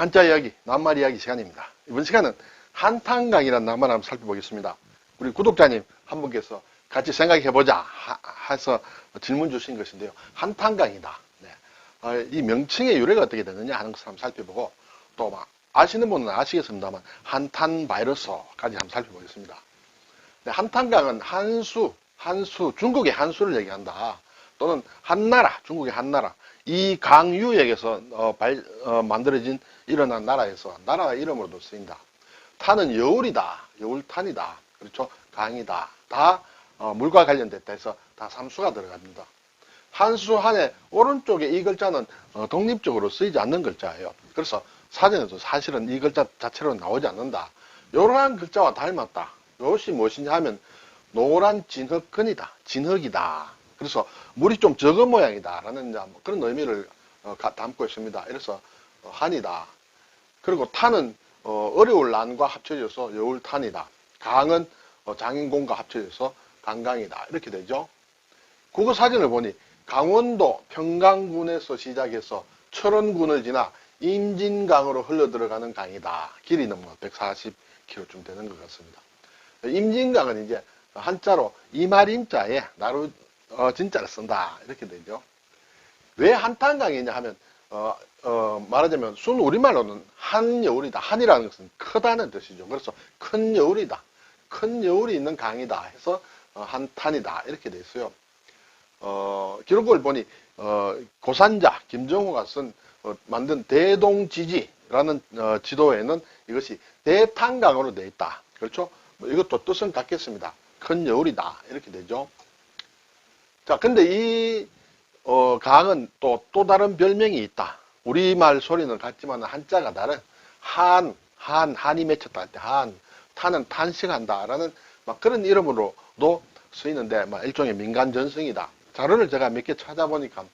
한자 이야기, 낱말 이야기 시간입니다. 이번 시간은 한탄강이라는 낱말 한번 살펴보겠습니다. 우리 구독자님 한 분께서 같이 생각해보자 하- 해서 질문 주신 것인데요. 한탄강이다. 네. 어, 이 명칭의 유래가 어떻게 되느냐 하는 것을 한번 살펴보고 또막 아시는 분은 아시겠습니다만 한탄 바이러스까지 한번 살펴보겠습니다. 네, 한탄강은 한수, 한수, 중국의 한수를 얘기한다. 또는 한나라, 중국의 한나라. 이 강유역에서 어, 발- 어, 만들어진 일어난 나라에서 나라 이름으로도 쓰인다. 탄은 여울이다, 여울탄이다, 그렇죠? 강이다. 다 어, 물과 관련됐다 해서 다 삼수가 들어갑니다. 한수 한의 오른쪽에 이 글자는 어, 독립적으로 쓰이지 않는 글자예요. 그래서 사전에도 사실은 이 글자 자체로 나오지 않는다. 이러한 글자와 닮았다. 이것이 무엇이냐 하면 노란 진흙근이다. 진흙이다. 그래서 물이 좀 적은 모양이다. 라는 이제 뭐 그런 의미를 어, 가- 담고 있습니다. 이래서 어, 한이다. 그리고 탄은 어, 어려울 난과 합쳐져서 여울탄이다. 강은 어, 장인공과 합쳐져서 강강이다. 이렇게 되죠. 국어 사진을 보니 강원도 평강군에서 시작해서 철원군을 지나 임진강으로 흘러들어가는 강이다. 길이는 뭐 140km쯤 되는 것 같습니다. 임진강은 이제 한자로 이말임자에 나루 어, 진짜를 쓴다. 이렇게 되죠. 왜 한탄강이냐 하면 어, 어, 말하자면 순 우리말로는 한 여울이다. 한이라는 것은 크다는 뜻이죠. 그래서 큰 여울이다. 큰 여울이 있는 강이다 해서 어, 한탄이다. 이렇게 돼 있어요. 어, 기록을 보니 어, 고산자 김정호가 쓴 어, 만든 대동지지라는 어, 지도에는 이것이 대탄강으로 돼 있다. 그렇죠? 뭐 이것도 뜻은 같겠습니다. 큰 여울이다. 이렇게 되죠. 자, 근데 이 어, 강은 또, 또 다른 별명이 있다. 우리말 소리는 같지만 한자가 다른 한, 한, 한이 맺혔다 할 때 한, 탄은 탄식한다 라는 막 그런 이름으로도 쓰이는데 막 일종의 민간 전승이다. 자료를 제가 몇 개 찾아보니까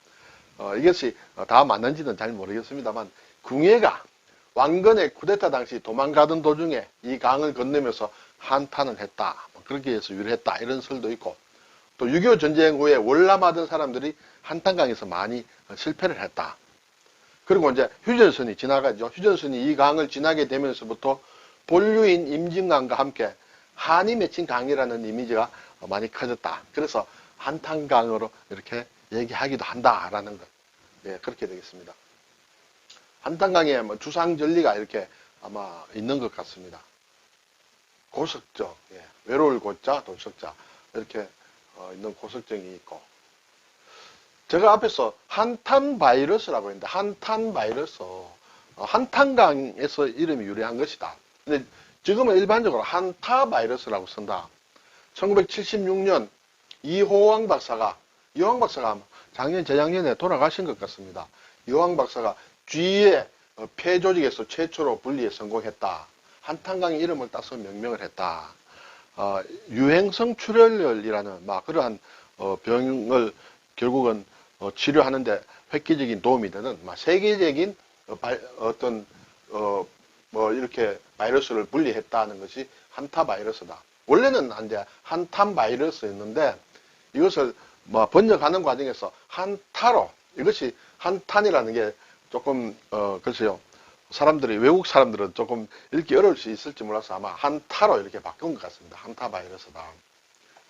어, 이것이 어, 다 맞는지는 잘 모르겠습니다만 궁예가 왕건의 쿠데타 당시 도망가던 도중에 이 강을 건너면서 한탄을 했다. 뭐 그렇게 해서 유래했다. 이런 설도 있고 또 6.25 전쟁 후에 월남하던 사람들이 한탄강에서 많이 어, 실패를 했다. 그리고 이제 휴전선이 지나가죠. 휴전선이 이 강을 지나게 되면서부터 본류인 임진강과 함께 한이 맺힌 강이라는 이미지가 어, 많이 커졌다. 그래서 한탄강으로 이렇게 얘기하기도 한다라는 것. 예, 그렇게 되겠습니다. 한탄강에 뭐 주상 전리가 이렇게 아마 있는 것 같습니다. 고석정, 예, 외로울 고자, 돌석자 이렇게 어, 있는 고석정이 있고 제가 앞에서 한탄 바이러스라고 했는데 한탄 바이러스 어, 한탄강에서 이름이 유래한 것이다. 근데 지금은 일반적으로 한타 바이러스라고 쓴다. 1976년 이호왕 박사가 이호왕 박사가 작년 재작년에 돌아가신 것 같습니다. 이호왕 박사가 쥐의 어, 폐 조직에서 최초로 분리에 성공했다. 한탄강의 이름을 따서 명명을 했다. 어, 유행성 출혈열이라는 막 그러한 어, 병을 결국은 어, 치료하는데 획기적인 도움이 되는 막 세계적인 어, 발- 어떤 어, 뭐 이렇게 바이러스를 분리했다는 것이 한타 바이러스다. 원래는 이제 한탄 바이러스였는데 이것을 뭐 번역하는 과정에서 한타로 이것이 한탄이라는 게 조금 어 글쎄요 사람들이 외국 사람들은 조금 읽기 어려울 수 있을지 몰라서 아마 한타로 이렇게 바꾼 것 같습니다. 한타 바이러스다.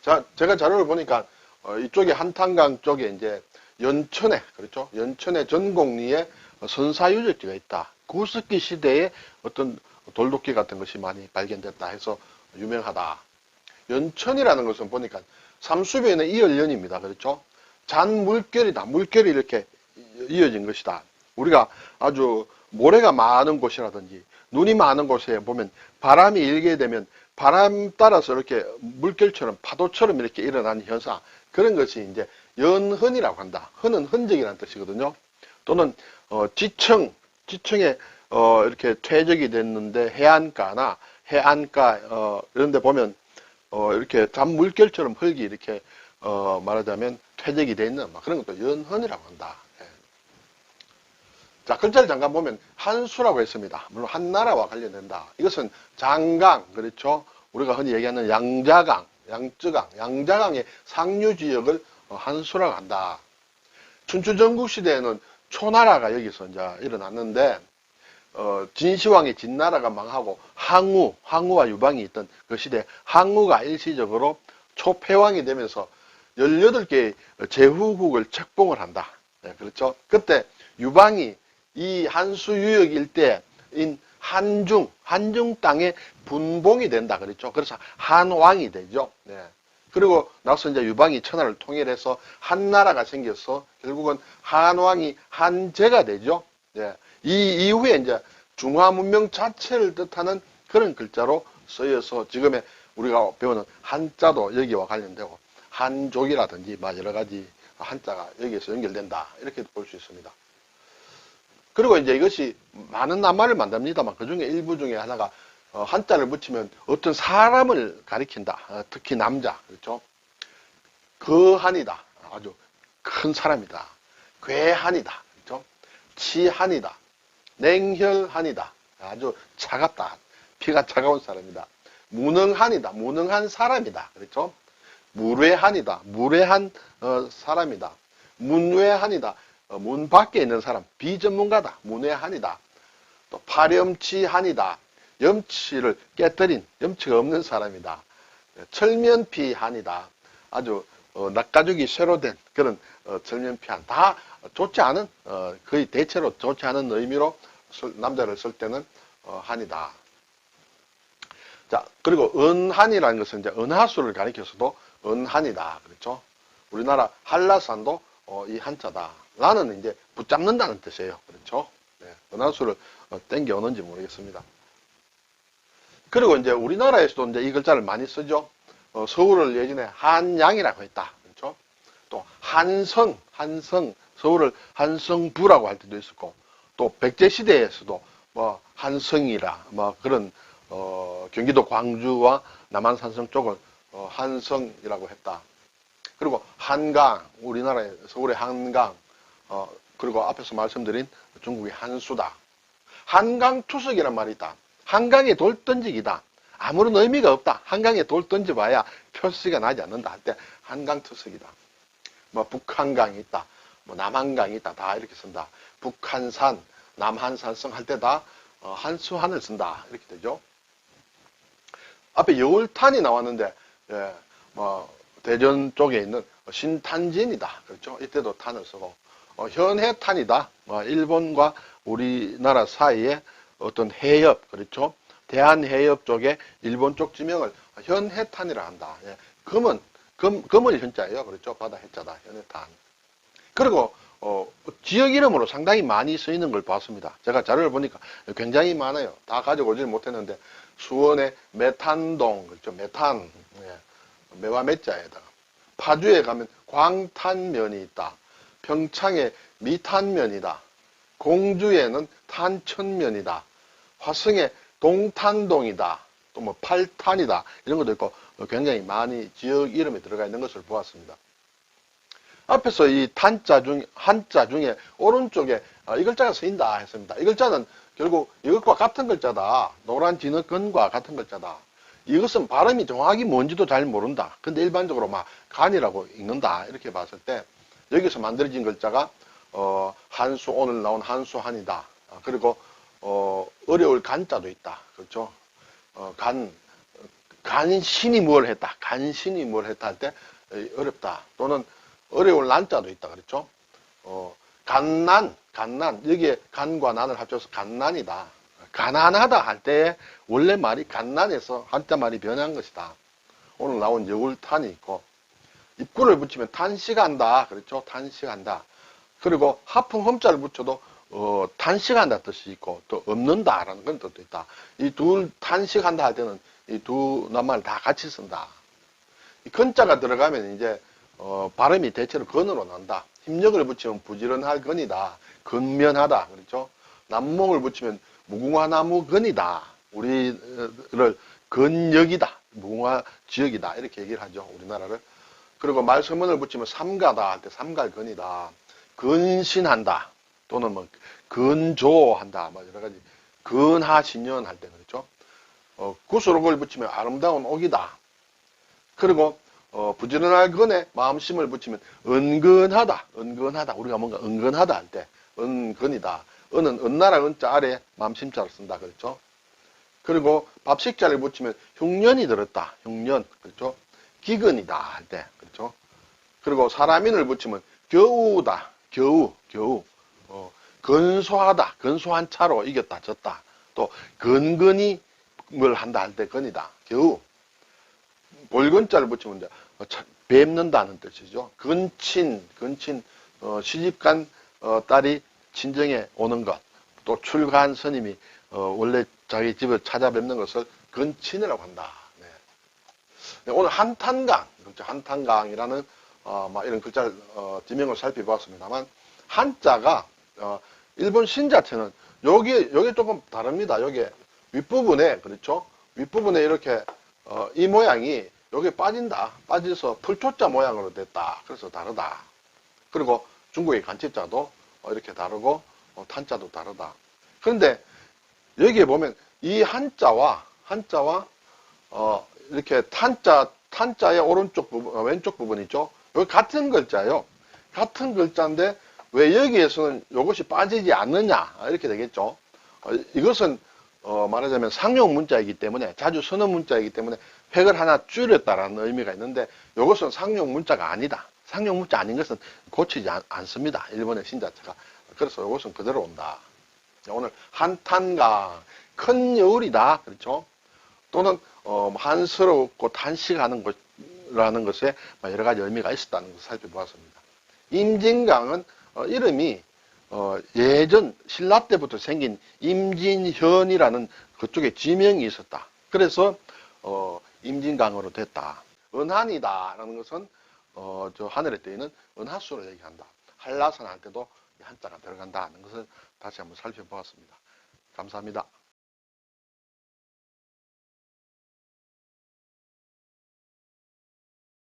자, 제가 자료를 보니까 어, 이쪽에 한탄강 쪽에 이제 연천에 그렇죠? 연천의 전곡리에 선사 유적지가 있다. 구석기 시대에 어떤 돌도끼 같은 것이 많이 발견됐다 해서 유명하다. 연천이라는 것은 보니까 삼수변의 이열연입니다. 그렇죠? 잔 물결이다. 물결이 이렇게 이어진 것이다. 우리가 아주 모래가 많은 곳이라든지 눈이 많은 곳에 보면 바람이 일게 되면 바람 따라서 이렇게 물결처럼 파도처럼 이렇게 일어나는 현상 그런 것이 이제 연흔이라고 한다. 흔은 흔적이라는 뜻이거든요. 또는 어, 지층 지층에 어, 이렇게 퇴적이 됐는데 해안가나 해안가 어, 이런 데 보면 어, 이렇게 잔물결처럼 흙이 이렇게 어, 말하자면 퇴적이 돼 있는 막 그런 것도 연흔이라고 한다. 예. 자, 글자를 잠깐 보면 한수라고 했습니다. 물론 한나라와 관련된다. 이것은 장강, 그렇죠? 우리가 흔히 얘기하는 양자강, 양쯔강, 양자강의 상류 지역을 어, 한수라고 한다. 춘추 전국 시대에는 초나라가 여기서 이제 일어났는데 어, 진시황의 진나라가 망하고 항우, 항우와 유방이 있던 그 시대 항우가 일시적으로 초패왕이 되면서 18개의 제후국을 책봉을 한다. 네, 그렇죠. 그때 유방이 이 한수 유역 일대인 한중, 한중 땅에 분봉이 된다. 그랬죠. 그래서 한왕이 되죠. 네. 그리고 나서 이제 유방이 천하를 통일해서 한나라가 생겨서 결국은 한왕이 한제가 되죠. 네. 이 이후에 이제 중화 문명 자체를 뜻하는 그런 글자로 쓰여서 지금의 우리가 배우는 한자도 여기와 관련되고 한족이라든지 막 여러 가지 한자가 여기에서 연결된다 이렇게 볼 수 있습니다. 그리고 이제 이것이 많은 낱말을 만듭니다만 그 중에 일부 중에 하나가 어, 한자를 붙이면 어떤 사람을 가리킨다. 어, 특히 남자 그렇죠. 거한이다. 아주 큰 사람이다. 괴한이다. 그렇죠. 치한이다. 냉혈한이다. 아주 차갑다. 피가 차가운 사람이다. 무능한이다. 무능한 사람이다. 그렇죠? 무례한이다. 무례한 어, 사람이다. 문외한이다. 어, 문 밖에 있는 사람. 비전문가다. 문외한이다. 또 파렴치한이다. 염치를 깨뜨린 염치가 없는 사람이다. 철면피한이다. 아주 어, 낯가죽이 쇠로 된 그런 어, 철면피한. 다 좋지 않은 어, 거의 대체로 좋지 않은 의미로 쓸- 남자를 쓸 때는 어, 한이다. 자 그리고 은한이라는 것은 이제 은하수를 가리켜서도 은한이다. 그렇죠? 우리나라 한라산도 어, 이 한자다. 라는 이제 붙잡는다는 뜻이에요. 그렇죠? 네, 은하수를 어, 땡겨오는지 모르겠습니다. 그리고 이제 우리나라에서도 이제 이 글자를 많이 쓰죠. 어, 서울을 예전에 한양이라고 했다. 그렇죠? 또 한성, 한성, 서울을 한성부라고 할 때도 있었고, 또 백제시대에서도 뭐 한성이라, 뭐 그런, 어, 경기도 광주와 남한산성 쪽을 어, 한성이라고 했다. 그리고 한강, 우리나라의 서울의 한강, 어, 그리고 앞에서 말씀드린 중국의 한수다. 한강 투석이란 말이 있다. 한강에 돌 던지기다. 아무런 의미가 없다. 한강에 돌 던져봐야 표시가 나지 않는다 할 때 한강 투석이다. 뭐 북한강이 있다. 뭐 남한강이 있다. 다 이렇게 쓴다. 북한산, 남한산성 할 때다 어, 한수한을 쓴다. 이렇게 되죠. 앞에 여울탄이 나왔는데 예, 뭐 대전 쪽에 있는 신탄진이다. 그렇죠. 이때도 탄을 쓰고 어, 현해탄이다. 어, 일본과 우리나라 사이에 어떤 해협, 그렇죠? 대한해협 쪽에 일본 쪽 지명을 현해탄이라 한다. 예. 금은, 금, 금을 현자예요. 그렇죠? 바다 해자다. 현해탄. 그리고, 어, 지역 이름으로 상당히 많이 쓰이는 걸 봤습니다. 제가 자료를 보니까 굉장히 많아요. 다 가져오지는 못했는데, 수원의 메탄동, 그렇죠? 메탄, 예. 매와 메자에다가. 파주에 가면 광탄면이 있다. 평창에 미탄면이다. 공주에는 탄천면이다. 화성에 동탄동이다. 또 뭐 팔탄이다. 이런 것도 있고 굉장히 많이 지역 이름이 들어가 있는 것을 보았습니다. 앞에서 이 탄자 중, 한자 중에 오른쪽에 어, 이 글자가 쓰인다 했습니다. 이 글자는 결국 이것과 같은 글자다. 노란 진흙근과 같은 글자다. 이것은 발음이 정확히 뭔지도 잘 모른다. 근데 일반적으로 막 간이라고 읽는다. 이렇게 봤을 때 여기서 만들어진 글자가 어, 한수 오늘 나온 한수한이다. 아, 그리고 어, 어려울 간자도 있다. 그렇죠? 어, 간 간신이 뭘 했다. 간신이 뭘 했다 할 때 어렵다. 또는 어려울 난자도 있다. 그렇죠? 어, 간난, 간난 여기에 간과 난을 합쳐서 간난이다. 가난하다 할 때 원래 말이 간난에서 한자 말이 변한 것이다. 오늘 나온 여울탄이 있고 입구를 붙이면 탄식한다. 그렇죠? 탄식한다. 그리고 하풍 험자를 붙여도 어, 탄식한다 뜻이 있고 또 없는다라는 그런 뜻도 있다. 이둘 탄식한다 할 때는 이 두 낱말 다 같이 쓴다. 이 근자가 들어가면 이제 어, 발음이 대체로 근으로 난다. 힘력을 붙이면 부지런할 근이다. 근면하다. 그렇죠? 남몽을 붙이면 무궁화나무 근이다. 우리를 근역이다. 무궁화 지역이다. 이렇게 얘기를 하죠. 우리나라를. 그리고 말서문을 붙이면 삼가다 할 때 삼갈근이다. 근신한다. 또는 뭐 근조한다. 뭐 여러 가지 근하신년 할 때 그렇죠. 어, 구수록을 붙이면 아름다운 옥이다. 그리고 어, 부지런할 근에 마음심을 붙이면 은근하다. 은근하다. 우리가 뭔가 은근하다 할 때 은근이다. 은은 은나라 은자 아래 맘심자를 쓴다 그랬죠. 그리고 밥식자를 붙이면 흉년이 들었다. 흉년 그렇죠. 기근이다 할 때 그렇죠. 그리고 사람인을 붙이면 겨우다. 겨우 겨우 어, 근소하다. 근소한 차로 이겼다 졌다. 또 근근히 뭘 한다 할때 근이다. 겨우 볼근자를 붙이면 이제 차- 뵙는다는 뜻이죠. 근친 근친 어, 시집간 어, 딸이 친정에 오는 것, 또 출가한 스님이 어, 원래 자기 집을 찾아뵙는 것을 근친이라고 한다. 네. 네, 오늘 한탄강, 그렇죠. 한탄강이라는 어, 막 이런 글자를 어, 지명을 살펴보았습니다만 한자가 어, 일본 신자체는 여기 여기 조금 다릅니다. 여기 윗부분에 그렇죠. 윗부분에 이렇게 어, 이 모양이 여기 빠진다. 빠져서 풀초자 모양으로 됐다. 그래서 다르다. 그리고 중국의 간집자도 어, 이렇게 다르고 어, 탄자도 다르다. 그런데 여기에 보면 이 한자와 한자와 어, 이렇게 탄자 탄자의 오른쪽 부분 어, 왼쪽 부분 있죠. 여기 같은 글자예요. 같은 글자인데 왜 여기에서는 이것이 빠지지 않느냐 아, 이렇게 되겠죠. 어, 이것은 어, 말하자면 상용 문자이기 때문에 자주 쓰는 문자이기 때문에 획을 하나 줄였다라는 의미가 있는데 이것은 상용 문자가 아니다. 상용 문자 아닌 것은 고치지 않, 않습니다. 일본의 신자체가. 그래서 이것은 그대로 온다. 오늘 한탄강 큰 여울이다. 그렇죠? 또는 어, 한스럽고 단식하는 것라는 것에 여러 가지 의미가 있었다는 것을 살펴보았습니다. 임진강은 어, 이름이 어, 예전 신라 때부터 생긴 임진현이라는 그쪽에 지명이 있었다. 그래서 어, 임진강으로 됐다. 은한이다라는 것은 어, 저 하늘에 떠 있는 은하수를 얘기한다. 한라산 할 때도 이 한자가 들어간다는 것을 다시 한번 살펴보았습니다. 감사합니다.